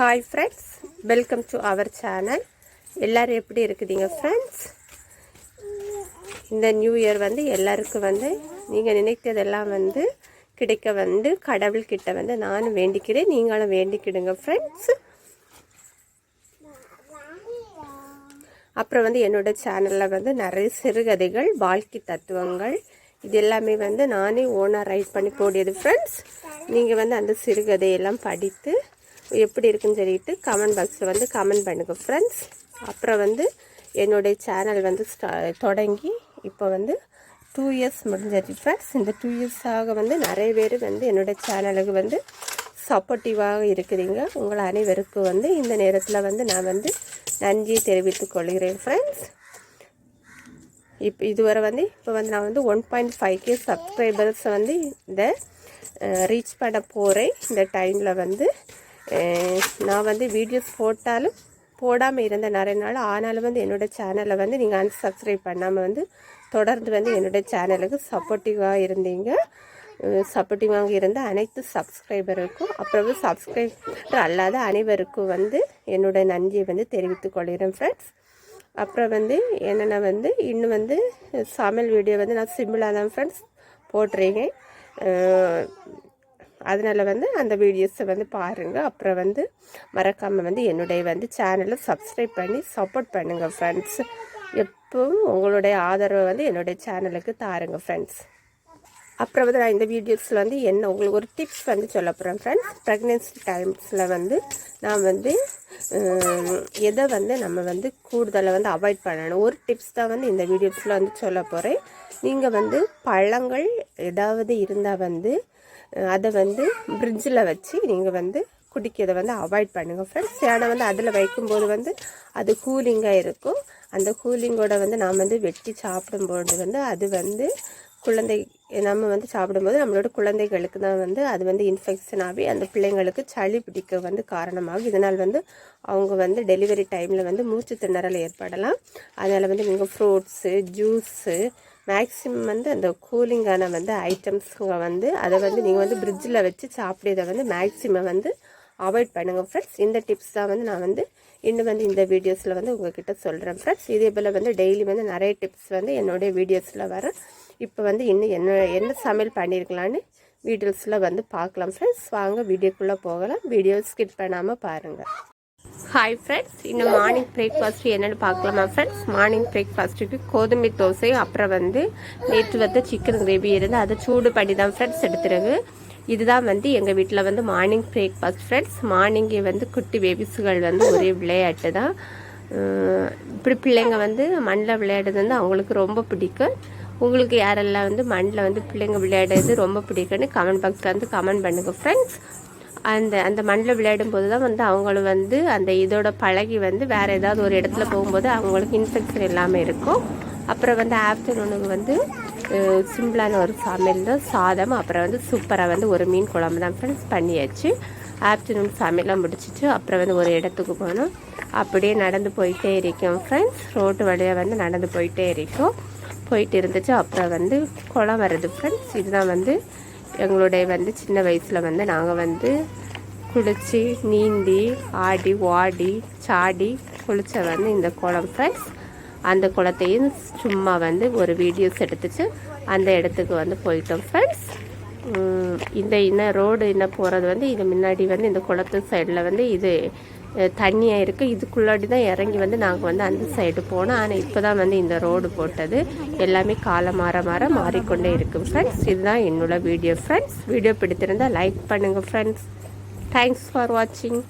Hi friends welcome to our channel எல்லோரும் எப்படி இருக்குதுங்க ஃப்ரெண்ட்ஸ் இந்த நியூ இயர் வந்து எல்லாருக்கும் வந்து நீங்கள் நினைத்ததெல்லாம் வந்து கிடைக்க வந்து கடவுள்கிட்ட வந்து நானும் வேண்டிக்கிறேன் நீங்களும் வேண்டிக்கிடுங்க ஃப்ரெண்ட்ஸ் அப்புறம் வந்து என்னோட சேனலில் வந்து நிறைய சிறுகதைகள் வாழ்க்கை தத்துவங்கள் இது எல்லாமே வந்து நானே ஓனாக ரைட் பண்ணி போடியது ஃப்ரெண்ட்ஸ் நீங்கள் வந்து அந்த சிறுகதையெல்லாம் படித்து எப்படி இருக்குன்னு சொல்லிட்டு கமெண்ட் பாக்ஸில் வந்து கமெண்ட் பண்ணுங்கள் ஃப்ரெண்ட்ஸ் அப்புறம் வந்து என்னுடைய சேனல் வந்து ஸ்டா தொடங்கி இப்போ வந்து டூ இயர்ஸ் முடிஞ்சது ஃப்ரெண்ட்ஸ் இந்த டூ இயர்ஸாக வந்து நிறைய பேர் வந்து என்னுடைய சேனலுக்கு வந்து சப்போர்ட்டிவாக இருக்கிறீங்க உங்கள் அனைவருக்கும் வந்து இந்த நேரத்தில் வந்து நான் வந்து நன்றி தெரிவித்துக் கொள்கிறேன் ஃப்ரெண்ட்ஸ் இப்போ இதுவரை வந்து இப்போ வந்து நான் வந்து one point five K subscribers வந்து இந்த ரீச் பண்ண போகிறேன் இந்த டைமில் வந்து Eh, நான் வந்து வீடியோஸ் போட்டாலும் போடாமல் இருந்த நிறைய நாள். ஆனாலும் வந்து என்னோடய சேனலை வந்து நீங்கள் அன்சப்ஸ்கிரைப் பண்ணாமல் வந்து தொடர்ந்து வந்து என்னோடய சேனலுக்கு சப்போர்ட்டிவாக இருந்தீங்க. Eh, சப்போர்ட்டிவாக இருந்த அனைத்து சப்ஸ்கிரைபருக்கும் அப்புறம் சப்ஸ்கிரைபர் அல்லாத அனைவருக்கும் வந்து என்னோட நன்றியை வந்து தெரிவித்துக் கொள்கிறேன் ஃப்ரெண்ட்ஸ் அப்புறம் வந்து என்னென்னா வந்து இன்னும் வந்து சமையல் வீடியோ வந்து நான் சிம்பிளாக தான் ஃப்ரெண்ட்ஸ் போட்டுறீங்க eh, அதனால் வந்து அந்த வீடியோஸை வந்து பாருங்கள் அப்புறம் வந்து மறக்காமல் வந்து என்னுடைய வந்து சேனலை சப்ஸ்கிரைப் பண்ணி சப்போர்ட் பண்ணுங்கள் ஃப்ரெண்ட்ஸ் எப்பவும் உங்களுடைய ஆதரவை வந்து என்னுடைய சேனலுக்கு தாருங்க ஃப்ரெண்ட்ஸ் அப்புறம் வந்து நான் இந்த வீடியோஸில் வந்து என்ன உங்களுக்கு ஒரு டிப்ஸ் வந்து சொல்ல போகிறேன் ஃப்ரெண்ட்ஸ் ப்ரெக்னென்சி டைம்ஸில் வந்து நான் வந்து எதை வந்து நம்ம வந்து கூடுதலாக வந்து அவாய்ட் பண்ணணும். ஒரு டிப்ஸ் தான் வந்து இந்த வீடியோஸில் வந்து சொல்ல போகிறேன் நீங்கள் வந்து பழங்கள் ஏதாவது இருந்தால் வந்து அதை வந்து ஃப்ரிட்ஜில் வச்சு நீங்கள் வந்து குடிக்கிறதை வந்து அவாய்ட் பண்ணுங்கள் ஃப்ரெண்ட்ஸ் ஏன்னா வந்து அதில் வைக்கும்போது வந்து அது கூலிங்காக இருக்கும். அந்த கூலிங்கோட வந்து நாம் வந்து வெட்டி சாப்பிடும்போது வந்து அது வந்து குழந்தை நம்ம வந்து சாப்பிடும்போது நம்மளோட குழந்தைகளுக்கு தான் வந்து அது வந்து இன்ஃபெக்ஷன் ஆகி அந்த பிள்ளைங்களுக்கு சளி பிடிக்க வந்து காரணமாகும். இதனால் வந்து அவங்க வந்து டெலிவரி டைமில் வந்து மூச்சு திணறல் ஏற்படலாம். அதனால் வந்து நீங்கள் ஃப்ரூட்ஸு ஜூஸு மேக்ஸிமம் வந்து அந்த கூலிங்கான வந்து ஐட்டம்ஸுங்க வந்து அதை வந்து நீங்கள் வந்து ஃப்ரிட்ஜில் வச்சு சாப்பிட்றதை வந்து மேக்ஸிமம் வந்து அவாய்ட் பண்ணுங்கள் ஃப்ரெண்ட்ஸ் இந்த டிப்ஸ் தான் வந்து நான் வந்து இன்னும் வந்து இந்த வீடியோஸில் வந்து உங்ககிட்ட சொல்கிறேன் ஃப்ரெண்ட்ஸ் இதே போல் வந்து டெய்லி வந்து நிறைய டிப்ஸ் வந்து என்னுடைய வீடியோஸில் வரேன் இப்போ வந்து இன்னும் என்ன என்ன சமையல் பண்ணியிருக்கலான்னு வீடியோஸில் வந்து பார்க்கலாம் ஃப்ரெண்ட்ஸ் வாங்க வீடியோக்குள்ளே போகலாம். வீடியோ ஸ்கிப் பண்ணாமல் பாருங்கள் ஹாய் ஃப்ரெண்ட்ஸ் இன்னும் மார்னிங் பிரேக்ஃபாஸ்ட் என்னென்னு பார்க்கலாமா ஃப்ரெண்ட்ஸ் மார்னிங் பிரேக்ஃபாஸ்ட்டுக்கு கோதுமை தோசை அப்புறம் வந்து நேற்று வந்து சிக்கன் கிரேவி இருந்து அதை சூடு பண்ணி தான் ஃப்ரெண்ட்ஸ் எடுத்துருக்கு இதுதான் வந்து எங்கள் வீட்டில் வந்து மார்னிங் பிரேக்ஃபாஸ்ட் ஃப்ரெண்ட்ஸ் மார்னிங்கே வந்து குட்டி பேபிஸுகள் வந்து ஒரே விளையாட்டு தான். இப்படி பிள்ளைங்க வந்து மண்ணில் விளையாடுறது வந்து அவங்களுக்கு ரொம்ப பிடிக்கும். உங்களுக்கு யாரெல்லாம் வந்து மண்ணில் வந்து பிள்ளைங்க விளையாடுறது ரொம்ப பிடிக்குன்னு கமெண்ட் பாக்ஸில் வந்து கமெண்ட் பண்ணுங்கள் ஃப்ரெண்ட்ஸ் அந்த அந்த மண்ணில் விளையாடும் போது தான் வந்து அவங்களும் வந்து அந்த இதோட பழகி வந்து வேறு ஏதாவது ஒரு இடத்துல போகும்போது அவங்களுக்கு இன்ஃபெக்ஷன் இல்லாமல் இருக்கும். அப்புறம் வந்து ஆஃப்டர்நூனுக்கு வந்து சிம்பிளான ஒரு சமையல் தான் சாதம் அப்புறம் வந்து சூப்பராக வந்து ஒரு மீன் குழம்பு தான் ஃப்ரெண்ட்ஸ் பண்ணியாச்சு. ஆஃப்டர்நூன் சமையலாம் முடிச்சிட்டு அப்புறம் வந்து ஒரு இடத்துக்கு போனோம். அப்படியே நடந்து போயிட்டே இருக்கும் ஃப்ரெண்ட்ஸ் ரோட்டு வழியாக வந்து நடந்து போயிட்டே இருக்கும். போயிட்டு இருந்துச்சு அப்புறம் வந்து குளம் வருது ஃப்ரெண்ட்ஸ் இதுதான் வந்து எங்களுடைய வந்து சின்ன வயசில் வந்து நாங்கள் வந்து குளித்து நீந்தி ஆடி ஓடி சாடி குளிச்ச வந்து இந்த குளம் ஃப்ரெண்ட்ஸ் அந்த குளத்தையும் சும்மா வந்து ஒரு வீடியோஸ் எடுத்துச்சு. அந்த இடத்துக்கு வந்து போயிட்டோம் ஃப்ரெண்ட்ஸ் இந்த இன்னும் ரோடு என்ன போகிறது வந்து இது முன்னாடி வந்து இந்த குளத்து சைடில் வந்து இது தண்ணியாக இருக்குது இதுக்குள்ளாடி தான் இறங்கி வந்து நாங்கள் வந்து அந்த சைடு போனோம். ஆனால் இப்போ தான் வந்து இந்த ரோடு போட்டது. எல்லாமே காலம் மாற மாற மாறிக்கொண்டே இருக்குது ஃப்ரெண்ட்ஸ் இதுதான் என்னோட வீடியோ ஃப்ரெண்ட்ஸ் வீடியோ பிடித்திருந்தால் லைக் பண்ணுங்கள் ஃப்ரெண்ட்ஸ் தேங்க்ஸ் ஃபார் வாட்சிங்